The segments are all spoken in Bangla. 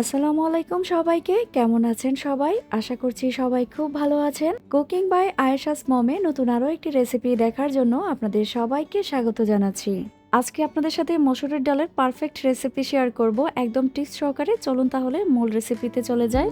আসসালামু আলাইকুম সবাইকে। কেমন আছেন সবাই? আশা করছি সবাই খুব ভালো আছেন। কুকিং বাই আয়েশাস মমে নতুন আরও একটি রেসিপি দেখার জন্য আপনাদের সবাইকে স্বাগত জানাচ্ছি। আজকে আপনাদের সাথে মসুরের ডালের পারফেক্ট রেসিপি শেয়ার করব। একদম টিপস সহকারে চলুন তাহলে মূল রেসিপিতে চলে যায়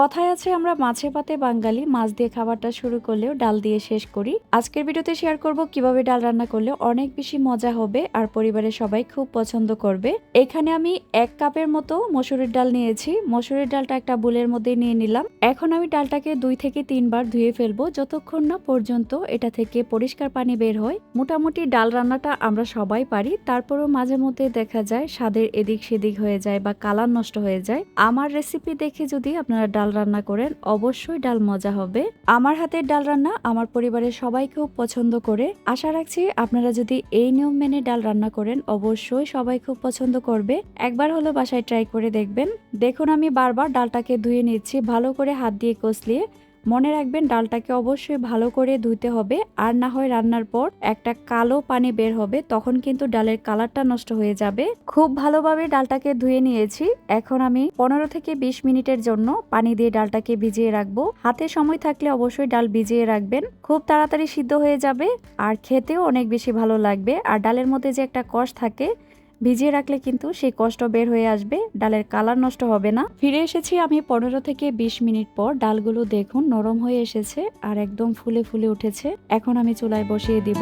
কথায় আছে, আমরা মাছে পাতে বাঙালি, মাছ দিয়ে খাবারটা শুরু করলেও ডাল দিয়ে শেষ করি। আজকের ভিডিওতে শেয়ার করব কীভাবে ডাল রান্না করলে অনেক বেশি মজা হবে আর পরিবারের সবাই খুব পছন্দ করবে। এখানে আমি এক কাপের মতো মসুরের ডাল নিয়েছি। মসুরের ডালটা একটা বুলের মধ্যে নিয়ে নিলাম। এখন আমি ডালটাকে দুই থেকে তিনবার ধুয়ে ফেলব। যতক্ষণ না পর্যন্ত এটা থেকে পরিষ্কার পানি বের হয়, মোটামুটি ডাল রান্নাটা আমরা সবাই পারি। তারপরও মাঝে মধ্যে দেখা যায়, স্বাদের এদিক সেদিক হয়ে যায় বা কালার নষ্ট হয়ে যায়। আমার রেসিপি দেখে যদি আপনারা ডাল রান্না করেন, অবশ্যই ডাল মজা হবে। আমার হাতের ডাল রান্না আমার পরিবারের সবাই খুব পছন্দ করে। আশা রাখছি আপনারা যদি এই নিয়ম মেনে ডাল রান্না করেন, অবশ্যই সবাই খুব পছন্দ করবে। একবার হলো বাসায় ট্রাই করে দেখবেন। দেখুন আমি বারবার ডালটাকে ধুয়ে নিচ্ছি, ভালো করে হাত দিয়ে কষলিয়ে মনে রাখবেন, ডালটাকে অবশ্যই ভালো করে ধুইতে হবে। আর না হয় রান্নার পর একটা কালো পানি বের হবে, তখন কিন্তু ডালের কালারটা নষ্ট হয়ে যাবে। খুব ভালোভাবে ডালটাকে ধুয়ে নিয়েছি। এখন আমি পনেরো থেকে বিশ মিনিটের জন্য পানি দিয়ে ডালটাকে ভিজিয়ে রাখব। হাতে সময় থাকলে অবশ্যই ডাল ভিজিয়ে রাখবেন। খুব তাড়াতাড়ি সিদ্ধ হয়ে যাবে। আর খেতেও অনেক বেশি ভালো লাগবে। আর ডালের মধ্যে যে একটা কষ থাকে ভিজিয়ে রাখলে কিন্তু সেই কষ্ট বের হয়ে আসবে, ডালের কালার নষ্ট হবে না। ফিরে এসেছি আমি পনেরো থেকে বিশ মিনিট পর। ডালগুলো দেখুন নরম হয়ে এসেছে আর একদম ফুলে ফুলে উঠেছে। এখন আমি চুলায় বসিয়ে দিব।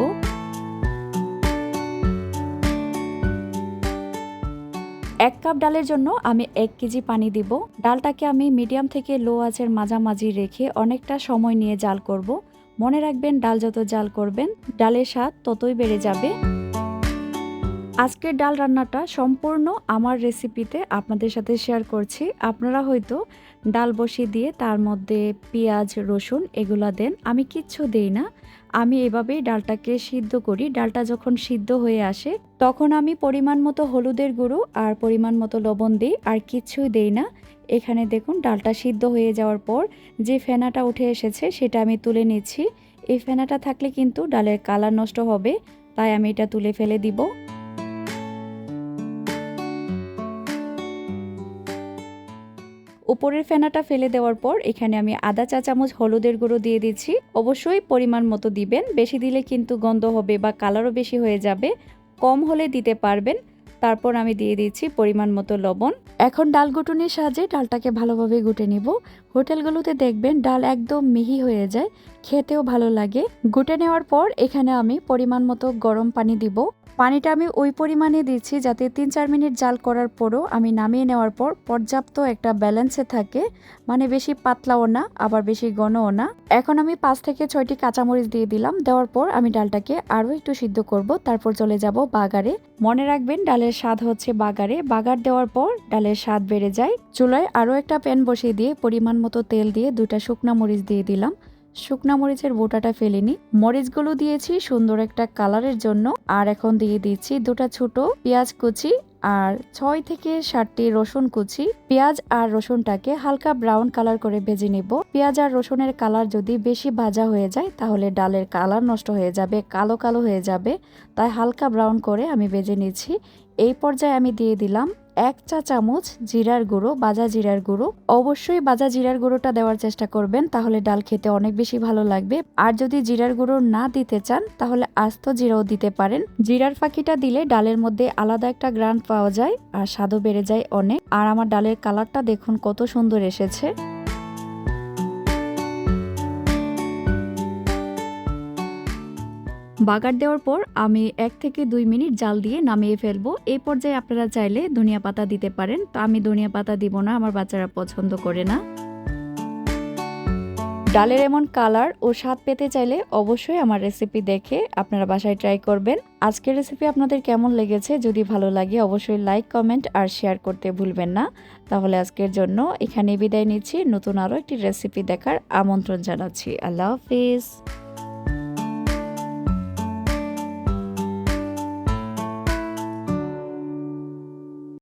এক কাপ ডালের জন্য আমি এক কেজি পানি দিব। ডালটাকে আমি মিডিয়াম থেকে লো আঁচের মাঝামাঝি রেখে অনেকটা সময় নিয়ে জাল করব। মনে রাখবেন, ডাল যত জাল করবেন, ডালের স্বাদ ততই বেড়ে যাবে। আজকের ডাল রান্নাটা সম্পূর্ণ আমার রেসিপিতে আপনাদের সাথে শেয়ার করছি। আপনারা হয়তো ডাল বসিয়ে দিয়ে তার মধ্যে পেঁয়াজ, রসুন এগুলা দেন। আমি কিচ্ছু দেই না। আমি এভাবেই ডালটাকে সিদ্ধ করি। ডালটা যখন সিদ্ধ হয়ে আসে, তখন আমি পরিমাণ মতো হলুদের গুঁড়ো আর পরিমাণ মতো লবণ দিই আর কিচ্ছুই দেই না। এখানে দেখুন, ডালটা সিদ্ধ হয়ে যাওয়ার পর যে ফেনাটা উঠে এসেছে, সেটা আমি তুলে নিচ্ছি। এই ফেনাটা থাকলে কিন্তু ডালের কালার নষ্ট হবে, তাই আমি এটা তুলে ফেলে দিব। উপরের ফেনাটা ফেলে দেওয়ার পর এখানে আমি আদা চা চামচ, হলুদের গুঁড়ো দিয়ে দিচ্ছি। অবশ্যই পরিমাণ মতো দিবেন। বেশি দিলে কিন্তু গন্ধ হবে বা কালারও বেশি হয়ে যাবে। কম হলে দিতে পারবেন। তারপর আমি দিয়ে দিচ্ছি পরিমাণ মতো লবণ। এখন ডাল গুটুনির সাহায্যে ডালটাকে ভালোভাবে গুটে নিব। হোটেলগুলোতে দেখবেন ডাল একদম মিহি হয়ে যায়। খেতেও ভালো লাগে। গুটে নেওয়ার পর এখানে আমি পরিমাণ মতো গরম পানি দিব। পানিটা আমি ওই পরিমাণে দিচ্ছি যাতে তিন চার মিনিট জাল করার পরও আমি নামিয়ে নেওয়ার পর পর্যাপ্ত একটা ব্যালেন্সে থাকে। মানে বেশি পাতলাও না, আবার বেশি ঘনও না। এখন আমি পাঁচ থেকে ছয়টি কাঁচামরিচ দিয়ে দিলাম। দেওয়ার পর আমি ডালটাকে আরও একটু সিদ্ধ করব, তারপর চলে যাব বাগারে। মনে রাখবেন, ডালের স্বাদ হচ্ছে বাগারে। বাগার দেওয়ার পর ডালের স্বাদ বেড়ে যায়। চুলায় আরও একটা প্যান বসিয়ে দিয়ে পরিমাণ মতো তেল দিয়ে দুটা শুকনা মরিচ দিয়ে দিলাম। শুকনা মরিচের বোটাটা ফেলিনি মরিচগুলো দিয়েছি সুন্দর একটা কালারের জন্য। আর এখন দিয়ে দিচ্ছি দুটা ছোট পেঁয়াজ কুচি আর ছয় থেকে সাতটি রসুন কুচি। পেঁয়াজ আর রসুনটাকে হালকা ব্রাউন কালার করে ভেজে নেব। পেঁয়াজ আর রসুনের কালার যদি বেশি ভাজা হয়ে যায়, তাহলে ডালের কালার নষ্ট হয়ে যাবে, কালো কালো হয়ে যাবে। তাই হালকা ব্রাউন করে আমি ভেজে নিচ্ছি। এই পর্যায়ে আমি দিয়ে দিলাম এক চা চামচ জিরার গুঁড়ো, বাজা জিরার গুঁড়ো। অবশ্যই বাজা জিরার গুঁড়োটা দেওয়ার চেষ্টা করবেন, তাহলে ডাল খেতে অনেক বেশি ভালো লাগবে। আর যদি জিরার গুঁড়ো না দিতে চান, তাহলে আস্ত জিরাও দিতে পারেন। জিরার ফাঁকিটা দিলে ডালের মধ্যে আলাদা একটা গ্রান্ড পাওয়া যায়, আর স্বাদও বেড়ে যায় অনেক। আর আমার ডালের কালারটা দেখুন, কত সুন্দর এসেছে। বাগার দেওয়ার পর আমি এক থেকে দুই মিনিট জাল দিয়ে নামিয়ে ফেলব। এই পর্যায়ে আপনারা চাইলে ধনিয়া পাতা দিতে পারেন। তো আমি ধনিয়া পাতা দিব না, আমার বাচ্চারা পছন্দ করে না। ডালের এমন কালার ও স্বাদ পেতে চাইলে অবশ্যই আমার রেসিপি দেখে আপনারা বাসায় ট্রাই করবেন। আজকের রেসিপি আপনাদের কেমন লেগেছে যদি ভালো লাগে অবশ্যই লাইক, কমেন্ট আর শেয়ার করতে ভুলবেন না। তাহলে আজকের জন্য এখানে বিদায় নিচ্ছি। নতুন আরও একটি রেসিপি দেখার আমন্ত্রণ জানাচ্ছি। আল্লাহ হাফিজ।